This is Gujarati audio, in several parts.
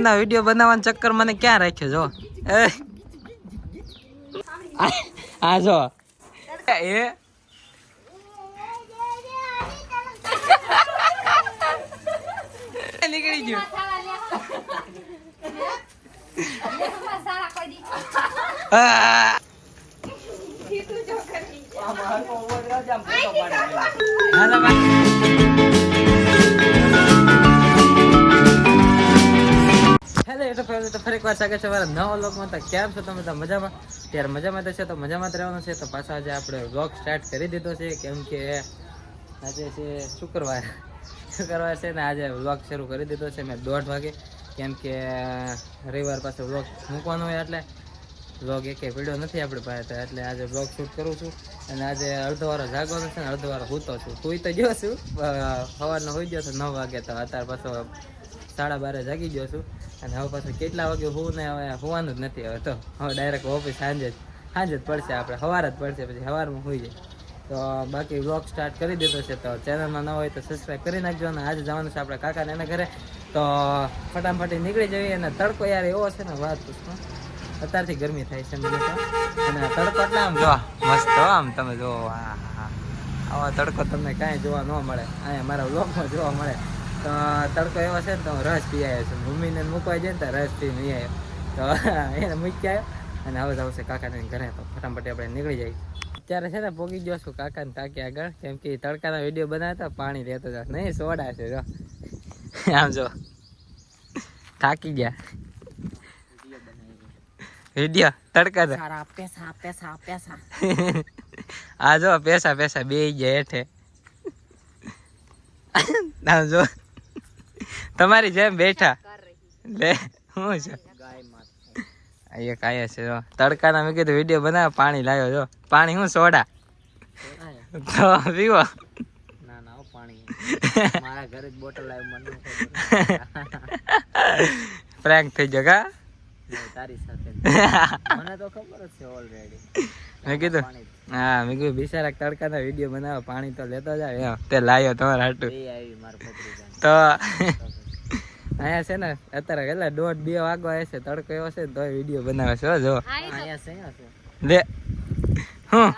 ના વીડિયો બનાવવાનો ચક્કર મને ક્યાં રાખ્યો જો? આ જો. એ. નીકળી ગયું. હેલો ફરી વાર સ્વાગત છે, મારા નવા લોકમાં કેમ છો તમે? તો મજામાં? ત્યારે મજામાં તો છે તો મજામાં જ રહેવાનું છે. તો પાછા આજે આપણે વ્લોગ સ્ટાર્ટ કરી દીધો છે, કેમ કે આજે છે શુક્રવાર. શુક્રવાર છે ને આજે વ્લોગ શરૂ કરી દીધો છે, મેં દોઢ વાગે. કેમ કે રવિવાર પાસે વ્લોગ મૂકવાનો હોય એટલે વ્લોગ એક વીડિયો નથી આપણી પાસે, એટલે આજે વ્લોગ શૂટ કરું છું. અને આજે અડધો વારો જાગવાનો છે ને અડધો વારો સૂતો છું. સુઈ તો ગયો છું સવારનો હોઈ ગયો તો નવ વાગે તો અત્યારે પાછો સાડા બારે જાગી ગયો છું. અને હવે પાછું કેટલા વાગે હું ને હવે હોવાનું જ નથી. હવે તો હવે ડાયરેક્ટ ઓફિસ સાંજે જ સાંજે જ પડશે આપણે. સવાર જ પડશે, પછી સવારમાં હોઈ જાય. તો બાકી વ્લોગ સ્ટાર્ટ કરી દીધો છે. તો ચેનલમાં ન હોય તો સબસ્ક્રાઈબ કરી નાખજો અને આજે જવાનું છે આપણે કાકાને એના ઘરે. તો ફટાફટી નીકળી જઈએ અને તડકો યાર એવો છે ને, વાત પૂછો. અત્યારથી ગરમી થાય છે મને અને તડકો એટલે આમ જો, મસ્ત આમ તમે જો આવા તડકો તમને કાંઈ જોવા ન મળે. અહીંયા મારા વ્લોગમાં જોવા મળે. તો તડકો એવો છે ને તો રસ પી આવ્યો છું. મમ્મીને મૂકવા જાય ને તો રસ પી નહીં આવ્યો તો એને મૂકી આવ્યો અને હવે આવશે કાકા કાકાને ઘરે. તો ફટાફટ આપણે નીકળી જાય અત્યારે છે ને પોગી ગયો છું કાકાને તાકી આગળ. કેમ કે તડકાના વીડિયો બનાવતા પાણી રહેતો જાવ નહીં સોડા છે જો. આમ જો. થાકી ગયા. વીડિયો તડકા સારા પેસા પેસા પેસા. આ જો પૈસા પૈસા બે ગયા હેઠે. આમ જો. તમારી જેમ બેઠા. લે શું છે. ગાય માત એક આયા છે જો. તડકાના મેં કીધું વીડિયો બનાવ પાણી લાવ્યો જો. પાણી હું સોડા? તો પીવો. ના ના પાણી. મારા ઘરે જ બોટલ આવી મને પ્રેન્ક થઈ ગયો કા? તારી સાથે મને તો ખબર જ છે ઓલરેડી મેં કીધું હા મેં કીધું બિચારા તડકાના વીડિયો બનાવો પાણી તો લેતો જાય એમ. તે લાવ્યો તમારા હાટું. એ આવી મારા પત્રીજાને. તો અહીંયા છે ને અત્યારે કેટલા દોઢ બે વાગો આવે છે તડકો એવો છે તો તોય વીડિયો બનાવે છે જો અહીંયા છે લે. હું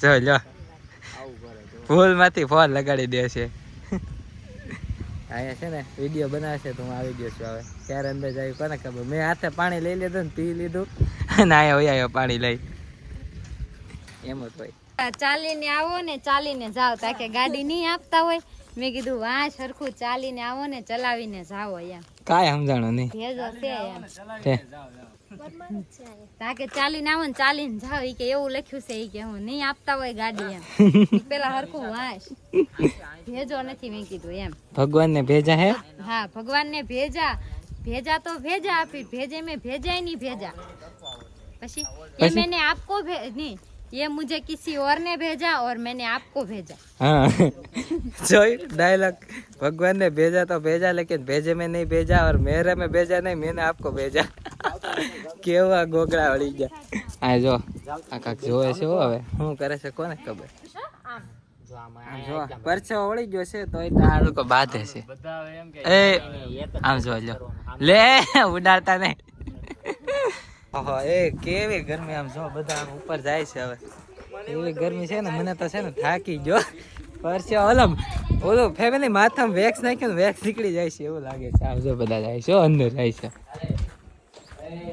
જો લ્યો. આવું કરે જો ફૂલમાંથી ફોન લગાડી દે છે. અહીંયા છે ને વીડિયો બનાવે છે તો હું આવી ગયો છું હવે ક્યારે અંદર જાય કોને ખબર? મેં હાથે પાણી લઈ લીધું ને પી લીધું. અને અહીંયા હોય આવ્યો પાણી લઈ. એમ જ હોય. ચાલીને આવો ને ચાલીને જાઓ. તાકે ગાડી નહીં આપતા હોય. મેં કીધું વાહ સરખું ચાલીને આવો ને ચલાવીને જાવો એમ કાંઈ સમજાણો નહીં. ભેજો છે એમ. તા. ચાલીને આવો ને ચાલીને જાવ ઈ કે એવું લખ્યું છે ઈ કે હું નહીં આપતા હોય ગાડી એમ. પેલા હરખું વાંસ. ભેજો નથી મેં કીધું એમ. ભગવાનને ભેજા હે? હા ભગવાનને ભેજા. ભેજા તો ભેજા આપી ભેજે મેં ભેજાય નહીં ભેજા. પછી? એમ એને આપકો ભે નહીં. ये मुझे किसी और ने भेजा और मैंने आपको भेजा। हाँ। જોયું ડાયલોગ ભગવાન ને ભેજા તો ભેજા લેકિન ભેજે મેં નહીં ભેજા और મેરે મેં ભેજા નહીં મેં આપકો ભેજા. કેવા ગોગળા વળી ગયા. આ જો આ કાક જોવે છે હવે. શું કરે છે કોને ખબર? જો પરછો વળી ગયો છે તો એ તાળું કો બાધે છે એ આમ જો લે ઉડાડતા નહીં. ઓહો એ કેવી ગરમી આમ જો બધા આમ ઉપર જાય છે હવે. એવી ગરમી છે ને, મને તો છે ને થાકી ગયો. પરસે ઓલમ ઓલું ફેમિલી માથામાં વેક્સ નાખ્યું ને વેક્સ નીકળી જાય છે એવું લાગે છે. આમ જો બધા જાય છે, અંદર જાય છે.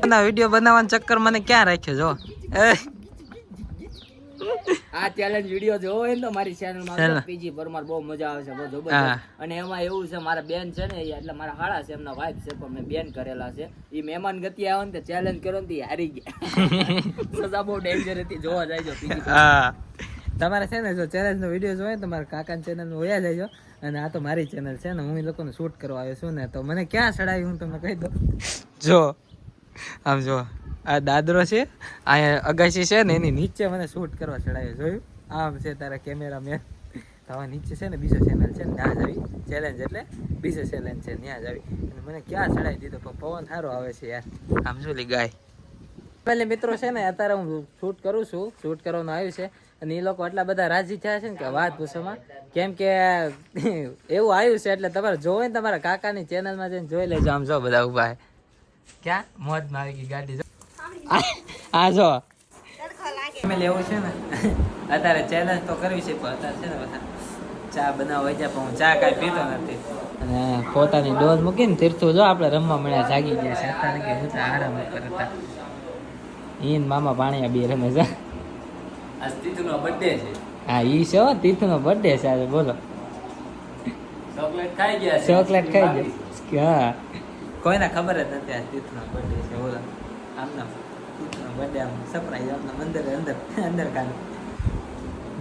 ના વીડિયો બનાવવાનો ચક્કર મને ક્યાં રાખ્યો, જો. એ. આ ચેલેન્જ વીડિયો જોવો હોય ને તો મારી ચેનલમાં પીજી પરમાર બહુ મજા આવે છે બહુ જબરજસ્ત. અને એમાં એવું છે મારા બેન છે ને એટલે મારા હાળા છે એમના વાઇફ છે પણ મેં બેન કરેલા છે. એ મહેમાન ગતિ આવે ને તે ચેલેન્જ કર્યો ને તે હારી ગયા. સજા બહુ ડેન્જર હતી જોવા જાય પીજી તમારે છે ને જો ચેલેન્જ નો વીડિયો જોઈએ તો મારા કાકાની ચેનલ હોયા જાય અને આ તો મારી ચેનલ છે ને હું એ લોકોને શૂટ કરવા આવ્યો છું ને તો મને ક્યાં ચડાવી હું તમને કહી દઉં? જો આમ જો. આ દાદરો છે અહીંયા અગાસી છે ને એની નીચે મને શૂટ કરવા ચડાવ્યો જોયું? આમ છે તારા કેમેરા મેન તો હવે નીચે છે ને બીજો ચેનલ છે ત્યાં જ આવી. ચેલેન્જ એટલે બીજો ચેલેન્જ છે, ત્યાં જ આવી. અને મને ક્યાં ચડાવી દીધો? પણ પવન સારો આવે છે યાર. આમ લી ગાય? પહેલે મિત્રો છે ને, અત્યારે હું શૂટ કરું છું. શૂટ કરવાનું આવ્યું છે. અને એ લોકો એટલા બધા રાજી થયા છે ને કે વાત પૂછોમાં કેમ કે એવું આવ્યું છે એટલે તમારે જોવો ને તમારા કાકાની ચેનલમાં જઈને જોઈ લેજો. આમ જો બધા ઊભા ક્યાં? મોજમાં આવી ગઈ ગાડી. આ- જો. ફેમિલી એવું છે ને? અત્યારે ચેલેન્જ તો કરવી છે પણ અત્યારે છે ને બધા ચા બનાવવા જાય પણ હું ચા કાંઈ પીતો નથી. અને પોતાની ડોઝ મૂકીને તીર્થું જો આપણે રમવા મળ્યા જાગી ગયા છે. અત્યારે કે હું તો આરામ કરતા ઈન મામા પાણીયા બે રમે છે. આજ તીતુનો બર્થડે છે. હા ઈ છે હો તીર્થનો બર્થડે છે આજે બોલો. ચોકલેટ ખાઈ ગયા છે. ચોકલેટ ખાઈ ગયા. હા. કોઈને ખબર જ નથી આ તીર્થનો બર્થડે છે બોલો. તીર્થનો બર્થડે આમ સરપ્રાઈઝ આમનો અંદર અંદર અંદર કાન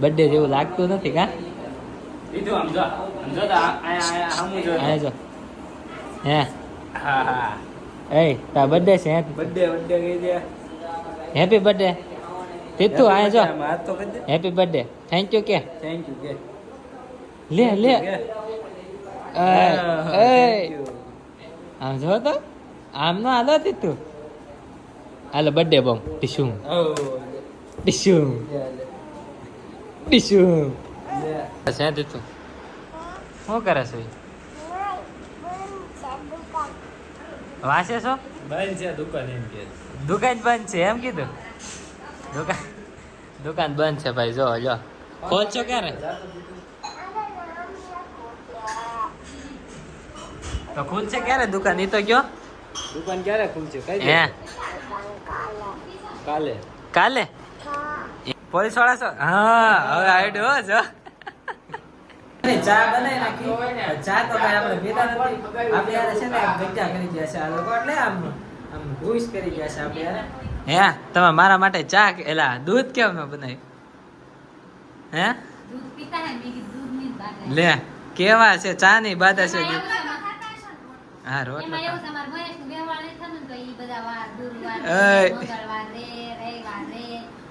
બર્થડે જેવું લાગતું નથી કા? તીતુ આમ જો આમ જો તો આ આ આ સામું જો આ જો. હે? હા હા. એ તા બર્થડે છે બર્થડે બર્થડે કહી દે. હેપી બર્થડે તીર્થુ આ જો. હેપી બર્થડે થેન્ક યુ કે. થેન્ક યુ કે. લે લે. you. આમ જો તો આમ નો આલો તીતુ હાલો બર્થડે બોમ ટીશુ ટીશુ ટીશુ. છે તીતુ શું કરે છે? વાંચે છો? બંધ છે દુકાન એમ કે. દુકાન બંધ છે એમ કીધું? દુકાન દુકાન બંધ છે ભાઈ જો જો. ખોલશો ક્યારે? તો ખુલશે ક્યારે દુકાન? એ તો કયો? દુકાન ક્યારે ખુલશે કઈ હે? કાલે. કાલે? પોલીસવાળા છો? હા હવે આઈડો જો ચા બનાવી નાખી. ચા તો કઈ આપણે પીતા નથી. આપણે યાર છે ને ગજ્જા કરી ગયા છે આ લોકો એટલે આમ આમ ઘૂસ કરી ગયા છે આપણે યાર. હે તમે મારા માટે ચા કે- એલા દૂધ કેમ ન બનાવ્યું? હે? દૂધ પીતા હે મેં દૂધ નહીં બાટે. લે કેવા છે? ચા ની બાદ છે હા રોટલો એમાં એવું છે, અમારે મહેશનું વ્યવહાર થતું તો ઈ બધા વાર, ગુરુવાર મંગળવાર રે, રવિવાર રે,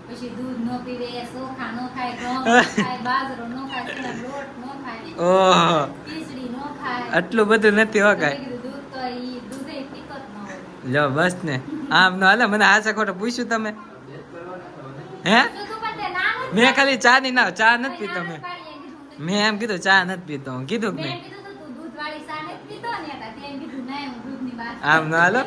પછી દૂધ નો પીવે ચોખા નો ખાય ઘઉં ખાય બાજરો નો ખાય લોટ નો ખાય ઓહો. ખીચડી નો ખાય. આટલું બધું નથી હો કાંઈ. દૂધ તો ઈ દૂધે પીતો જ ન હોય. લો બસ ને. આમ નો હાલે મને આશા ખોટો પૂછ્યું તમે. હે? મેં ખાલી ચા ની ના ચા નથી પીતો મેં. મેં એમ કીધું ચા નથી પીતો. હું કીધું મેં નહીં કીધું તું દૂધવાળી ચા નથી પીતો ને હતા તે એમ કીધું ના હું દૂધની વાત આમ ના હાલો?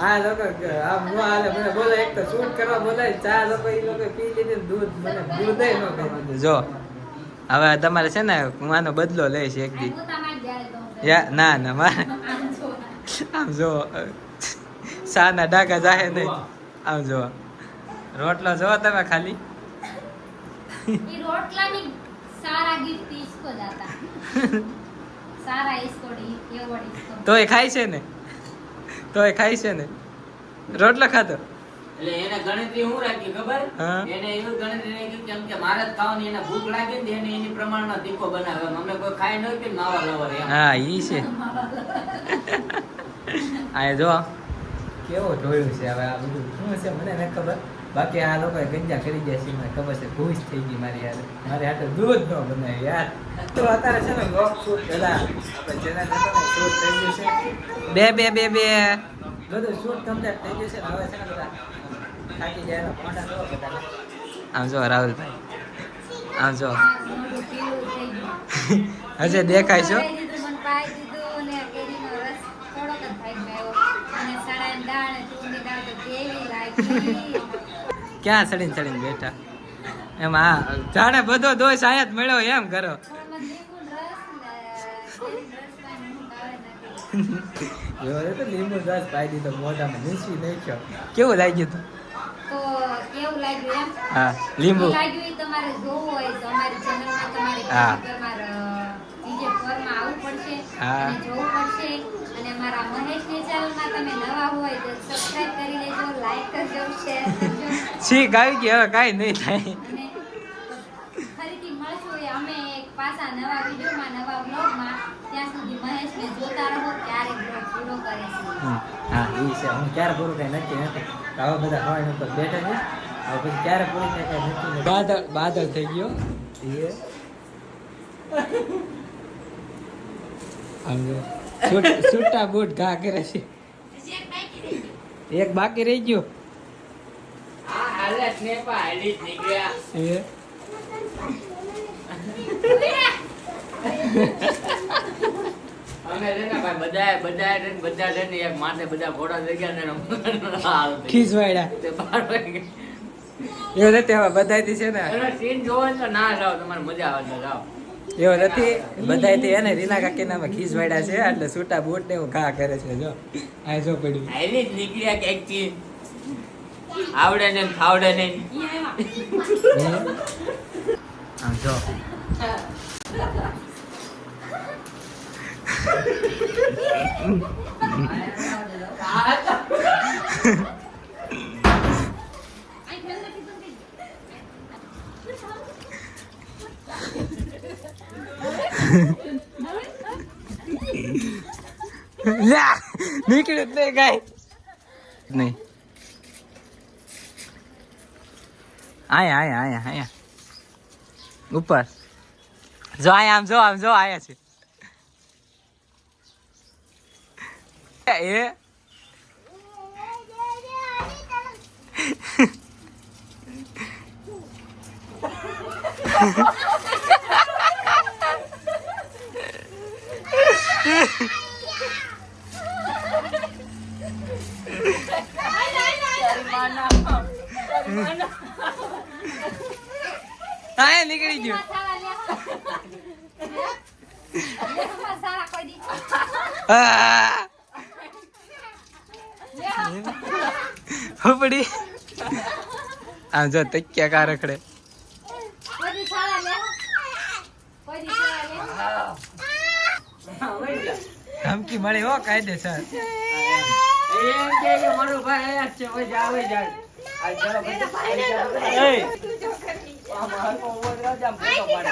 આ લોકો આમ નો હાલે. મને બોલે એક તો શૂટ કરવા બોલે ચા લોકો એ લોકો પી લીધી દૂધ. મને દૂધ ન ગમે. જો હવે તમારે છે ને હું આનો બદલો લઈશ એક દી. ના ના મારે. આમ જો સાના ડાકા જાહે નહીં. આમ જો રોટલો જો તમે ખાલી. રોટલા તો એ ખાય છે ને? તોય ખાય છે ને. રોટલો ખાતો એટલે એને ગણતરી હું રાખી ખબર? હા. એને એવું ગણતરી રાખી કેમ કે મારે જ ખાવાની એને ભૂખ લાગી ને એને એની પ્રમાણમાં તીખો બનાવે. અમે કોઈ ખાઈ ન કે માવા લવર હા ઈ છે. આ જો. કેવો જોયું છે હવે આ બધું? શું છે મને નથી ખબર. બાકી આ લોકો ગંજા કરી ગયા છે મને ખબર છે ખુશ થઈ ગઈ મારી યાર મારી હાથે દૂધ ન બનાવ્યું યાર તો અત્યારે છે ને લોક શૂટ પેલા આપણે જેના જતો શૂટ થઈ ગયું છે બે બે બે બે બધું શૂટ કમ્પ્લીટ થઈ ગયું છે હવે છે ને બધા થાકી જાય ફોટા બધા આમ જો રાહુલભાઈ આમ જો. હજે દેખાય છો પાઈ દીધું, મને પાઈ દીધું ને કેરીનો રસ થોડોક જ ખાઈ ગયો. અને સડાની દાળ ને દાળ તો કેવી લાગી. ક્યાં ચડીને ચડીને બેઠા? એમ આ જાણે બધો દોષ આયા જ મળ્યો એમ કરો લીંબુ રસ પાઈ દીધો મોઢામાં નીચવી નાખ્યો. કેવું લાગ્યું તું? તો કેવું લાગ્યું એમ? હા લીંબુ. લાગ્યું તમારે જોવું હોય તો અમારી ચેનલમાં તમારે હા. તમારે DJ ફોરમાં આવવું પડશે હા. અને જોવું પડશે. અને અમારા મહેશની ચેનલમાં તમે નવા હોય તો સબસ્ક્રાઇબ કરી લેજો લાઈક કરજો શેર કરજો. છી ગાઈ ગઈ હવે કાંઈ નહીં થાય. અને ફરીથી મળશું એ અમે એક પાછા નવા વિડીયોમાં નવા બ્લોગમાં ત્યાં સુધી મહેશને જોતા રહો ત્યારે બ્લોગ પૂરો કરીશું હમ. હા એ છે. હું ક્યારે પૂરું કઈ નક્કી નથી. તો આવા બધા હવાઈ ઉપર બેઠા છે. હવે પછી ક્યારે પૂરું થાય કઈ નક્કી નથી. બાદળ બાદળ થઈ ગયો. એ આમ જો. છૂટ- બૂટ ઘા કરે છે. એક બાકી રહી ગયો. બધા છે ને સીન જોવો તો ના જાઓ તમારે મજા આવે જાઓ. એવું નથી. બધાયથી એને રીના કાકીના ખીસવાડ્યા છે એટલે છૂટા બૂટ ને એવું ઘા કરે છે જો. આ જો પડ્યું. આયલી જ નીકળ્યા કે એક ચીજ આવડે ને ખાવડે ને આમ જો. નીકળ્યું તે કાંઈ. નહીં. આયા આયા આયા આયા. ઉપર. જો આયા આમ, જો આમ, જો આયા છે. એ. આયા નીકળી ગયું. આ. ઉપડી આમ જો તક્યા કા રખડે ધમકી મળે હો કાયદેસર એમ કે કે મારો ભાઈ આયા જ છે હવે જા હવે જા આ ચાલો ભાઈ એય, આમ હરકો ઊભો રહ્યો છે, આમ ફોટો પાડે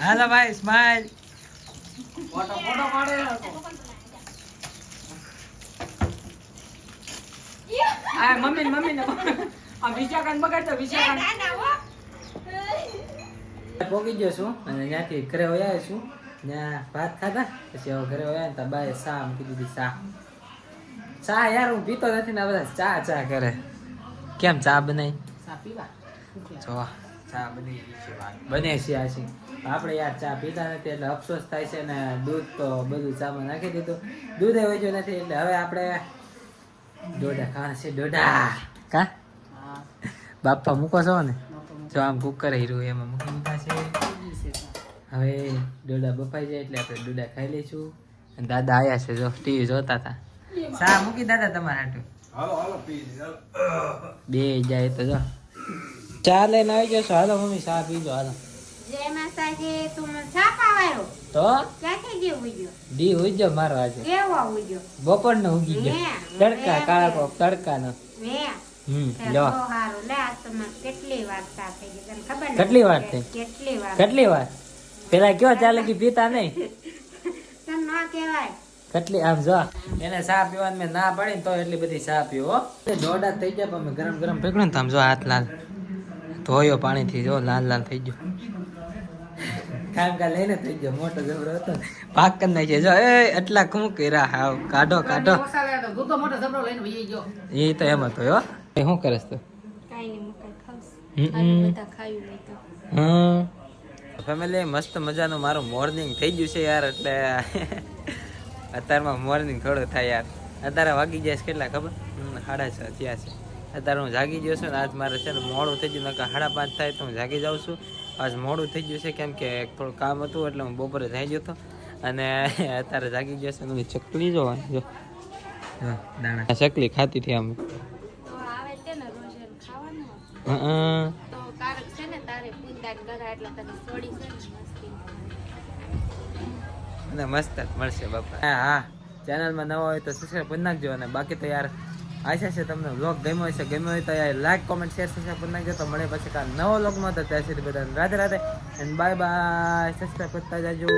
હાલો ભાઈ સ્માઈલ ફોટો ફોટો પાડે આ મમ્મી ને મમ્મી ને આ વિશાખાને બગાડતો વિશાખાને ભોગી ગયો છું અને ત્યાંથી ઘરે વયા છું ત્યાં ભાત ખાધા પછી હવે ઘરે વયા ને ત્યાં બાએ ચા મૂકી દીધી ચા ચા યાર હું પીતો નથી ને બધા ચા ચા કરે કેમ ચા બનાવી જો ચા બની ગઈ છે વાત બને છે આ છે આપણે યાર ચા પીતા નથી એટલે અફસોસ થાય છે ને દૂધ તો બધું ચામાં નાખી દીધું દૂધ એ વજ્યું નથી એટલે હવે આપણે દોડા ખાવા છે દોડા કા બાપા મૂકો છો ને જો આમ કુકર હીરું એમાં મૂકી દીધા છે હવે દોડા બફાઈ જાય એટલે આપણે દોડા ખાઈ લઈશું. અને દાદા આયા છે જો ટીવી જોતા હતા. સા મૂકી દાદા તમારા હાટું. બે જાય તો જો. ચા લઈને આવી જશો. હાલો મમ્મી ચા પીજો હાલો. જય માતાજી તું ચા પાવાયો તો? ક્યાંથી ગયો ઉગ્યો? દી ઉજ્જો મારો આજે. કેવો ઉગ્યો? બપોર નો ઉગી ગયો. તડકા કાળા કોક તડકા નો હમ તે લો. બહુ હારું. લે આ તો મને કેટલી વાર થઈ ગઈ. તને ખબર ને? કેટલી વાર થઈ? કેટલી વાર કેટલી વાર? પેલા કયો ચાલે કે પીતા નહીં? તને ના કહેવાય. કેટલી? આમ જો એને ચા પીવાની મેં ના પાડી ને તો એટલી બધી ચા પીવો દોડા થઈ ગયા પણ ગરમ ગરમ પકડ્યું ને તો જો હાથ લાલ ધોયો પાણીથી જો લાલ લાલ થઈ ગયો. કામ કા લઈને થઈ ગયો મોટો જબરો હતો પાક કરી નાખીએ જો એ એટલા કું કર્યા? હાવ કાઢો કાઢો. એ તો એમ હતો હો. એ શું કરે તું? કાંઈ નહીં મકાઈ ખાવશે હમ બધા ખાયું હોય તો. હમ. ફેમિલી મસ્ત મજાનું મારું મોર્નિંગ થઈ ગયું છે યાર એટલે અત્યારમાં મોર્નિંગ થોડું થાય યાર. અત્યારે વાગી જાય કેટલા ખબર? સાડા છ થયા છે. અત્યારે હું જાગી ગયો છું ને આજ મારે છે ને મોડું થઈ ગયું નકર સાડા પાંચ થાય તો હું જાગી જાઉં છું. આજ મોડું થઈ ગયું છે કેમ કે થોડું કામ હતું એટલે હું બપોરે જઈ ગયો હતો. અને અત્યારે જાગી ગયો છે ને ચકલી જો. જો, દાણા. ચકલી ખાતી હતી આમ. હં. અને મસ્ત મળશે બાપા. હા હા. ચેનલમાં નવા હોય તો સબસ્ક્રાઈબ કરી નાખજો અને બાકી તો યાર આશા છે તમને વ્લોગ ગમ્યો હશે, ગમ્યો હોય તો યાર લાઈક કોમેન્ટ શેર સબસ્ક્રાઈબ કરી નાખજો. તો મળે પછી કાલ નવો વ્લોગમાં તો ત્યાં સુધી બધાને Radhe Radhe and bye bye subscribe કરતા જાજો.